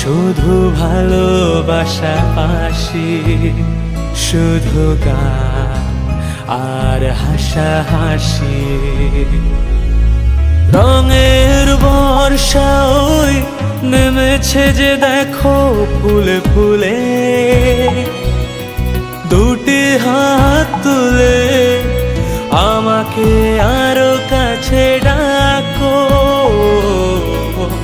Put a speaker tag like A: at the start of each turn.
A: শুধু ভালোবাসা পাশি, শুধু গান আর হাসাহাসি রঙের বর্ষা ওই নেমেছে যে দেখো ফুলে ফুলে। দুটি হাত তুলে আমাকে আরও কাছে